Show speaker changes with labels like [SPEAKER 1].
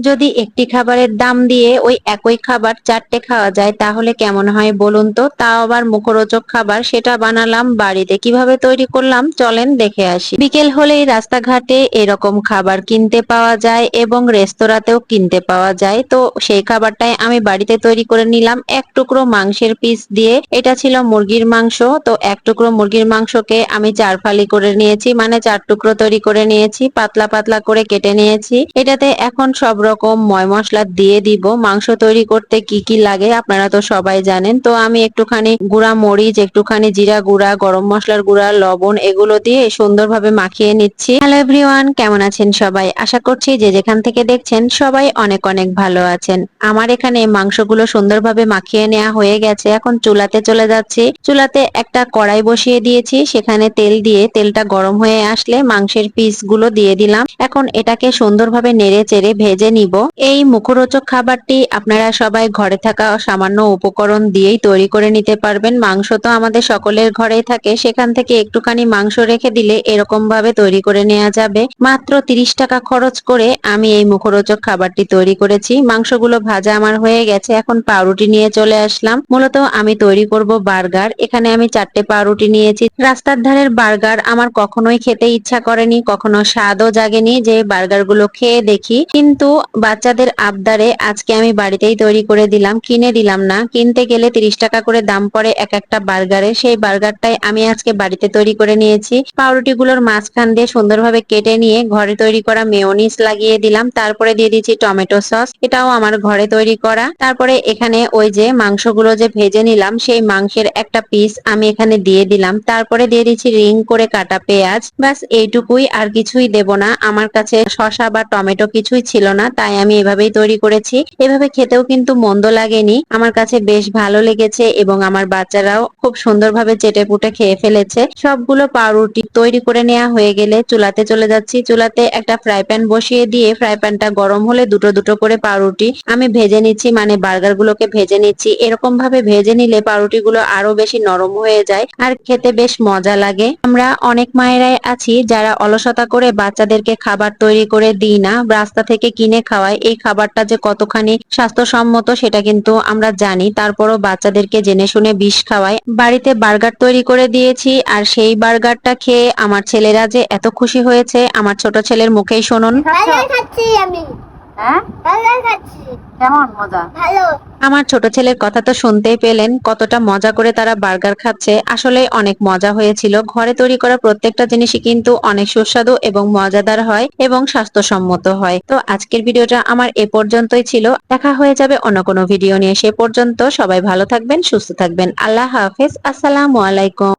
[SPEAKER 1] যদি একটি খাবারের দাম দিয়ে ওই একই খাবার চারটে খাওয়া যায়, তাহলে কেমন হয় বলুন তো? তাও আবার মুখরোচক খাবার, সেটা বানালাম বাড়িতে। কীভাবে তৈরি করলাম? চলেন দেখে আসি। বিকেল হলেই রাস্তাঘাটে এরকম খাবার কিনতে পাওয়া যায় এবং রেস্তোরাঁতেও কিনতে পাওয়া যায়। তো সেই খাবারটাই আমি বাড়িতে তৈরি করে নিলাম। এক টুকরো মাংসের পিস দিয়ে। এটা ছিল মুরগির মাংস। তো এক টুকরো মুরগির মাংসকে আমি চার ফালি করে নিয়েছি। মানে চার টুকরো তৈরি করে নিয়েছি। পাতলা পাতলা করে কেটে নিয়েছি। এটাতে এখন সব রকম ময় মশলা দিয়ে দিব। মাংস তৈরি করতে কি কি লাগে আপনারা তো সবাই জানেন। তো আমি একটুখানি গুঁড়া মরিচ, একটুখানি জিরা গুঁড়া, গরম মশলার গুঁড়া, লবণ এগুলো দিয়ে সুন্দরভাবে মাখিয়ে নিচ্ছি। হ্যালো এভরিওয়ান, কেমন আছেন সবাই? আশা করছি যে যেখান থেকে দেখছেন সবাই অনেক অনেক ভালো আছেন। আমার এখানে মাংসগুলো সুন্দরভাবে মাখিয়ে নেওয়া হয়ে গেছে। এখন চুলাতে চলে যাচ্ছি। চুলাতে একটা কড়াই বসিয়ে দিয়েছি। সেখানে তেল দিয়ে তেলটা গরম হয়ে আসলে মাংসের পিসগুলো দিয়ে দিলাম। এখন এটাকে সুন্দরভাবে নেড়ে চেড়ে ভেজে নিব। এই মুখরোচক খাবারটি আপনারা সবাই ঘরে থাকা সামান্য উপকরণ দিয়েই তৈরি করে নিতে পারবেন। মাংস তো আমাদের সকলের ঘরেই থাকে। সেখান থেকে একটুখানি মাংস রেখে দিলে এরকম ভাবে তৈরি করে নেওয়া যাবে। মাত্র তিরিশ টাকা খরচ করে আমি এই মুখরোচক খাবারটি তৈরি করেছি। মাংসগুলো ভাজা আমার হয়ে গেছে। এখন পাউরুটি নিয়ে চলে আসলাম। মূলত আমি তৈরি করব বার্গার। এখানে আমি চারটে পাউরুটি নিয়েছি। রাস্তার ধারের বার্গার আমার কখনোই খেতে ইচ্ছা করেনি, কখনো স্বাদও জাগেনি যে বার্গারগুলো খেয়ে দেখি। কিন্তু বাচ্চাদের আবদারে আজকে আমি বাড়িতেই তৈরি করে দিলাম। কিনে দিলাম না। কিনতে গেলে তিরিশ টাকা করে দাম পড়ে এক একটা বার্গারে। সেই বার্গারটাই আমি আজকে বাড়িতে তৈরি করে নিয়েছি। পাউরুটি গুলোর মাঝখান দিয়ে সুন্দরভাবে কেটে নিয়ে ঘরে তৈরি করা মেয়োনিজ লাগিয়ে দিলাম। তারপরে দিয়ে দিচ্ছি টমেটো সস। এটাও আমার ঘরে তৈরি করা। তারপরে এখানে ওই যে মাংসগুলো যে ভেজে নিলাম, সেই মাংসের একটা পিস আমি এখানে দিয়ে দিলাম। তারপরে দিয়ে দিচ্ছি রিং করে কাটা পেঁয়াজ। ব্যাস, এইটুকুই আর কিছুই দেব না। আমার কাছে শসা বা টমেটো কিছুই ছিল না। তাই আমি এভাবেই তৈরি করেছি। এভাবে খেতেও কিন্তু মন্দ লাগেনি। আমার কাছে বেশ ভালো লেগেছে এবং আমার বাচ্চারাও খুব সুন্দরভাবে চেটে পুটে খেয়ে ফেলেছে। সবগুলো পাউরুটি তৈরি করে নেওয়া হয়ে গেলে চুলাতে চলে যাচ্ছি। চুলাতে একটা ফ্রাই প্যান বসিয়ে দিয়ে ফ্রাই প্যানটা গরম হলে দুটো দুটো করে পাউরুটি আমি ভেজে নিচ্ছি মানে বার্গার গুলোকে ভেজে নিচ্ছি। এরকম ভাবে ভেজে নিলে পাউরুটি গুলো আরও বেশি নরম হয়ে যায় আর খেতে বেশ মজা লাগে। আমরা অনেক মায়েরাই আছি যারা অলসতা করে বাচ্চাদেরকে খাবার তৈরি করে দিই না। রাস্তা থেকে কিনে খাওয়াই এই খাবারটা যে কতখানি স্বাস্থ্যসম্মত সেটা কিন্তু আমরা জানি। তারপরও বাচ্চাদেরকে জেনে শুনে বিষ খাওয়াই বাড়িতে বার্গার তৈরি করে দিয়েছি আর সেই বার্গারটা খেয়ে আমার ছেলেরা যে এত খুশি হয়েছে আমার ছোট ছেলের মুখেই শুনুন।
[SPEAKER 2] খাচ্ছি আমি।
[SPEAKER 3] হ্যাঁ?
[SPEAKER 2] খাচ্ছি।
[SPEAKER 3] কেমন মজা?
[SPEAKER 2] ভালো।
[SPEAKER 1] আমার ছোট ছেলের কথা তো শুনতেই পেলেন, কতটা মজা করে তারা বার্গার খাচ্ছে। আসলে অনেক মজা হয়েছিল। ঘরে তৈরি করা প্রত্যেকটা জিনিসই কিন্তু অনেক সুস্বাদু এবং মজাদার হয় এবং স্বাস্থ্যসম্মত হয়। তো আজকের ভিডিওটা আমার এ পর্যন্তই ছিল। দেখা হয়ে যাবে অন্য কোনো ভিডিও নিয়ে। সে পর্যন্ত সবাই ভালো থাকবেন, সুস্থ থাকবেন। আল্লাহ হাফেজ। আসসালামু আলাইকুম।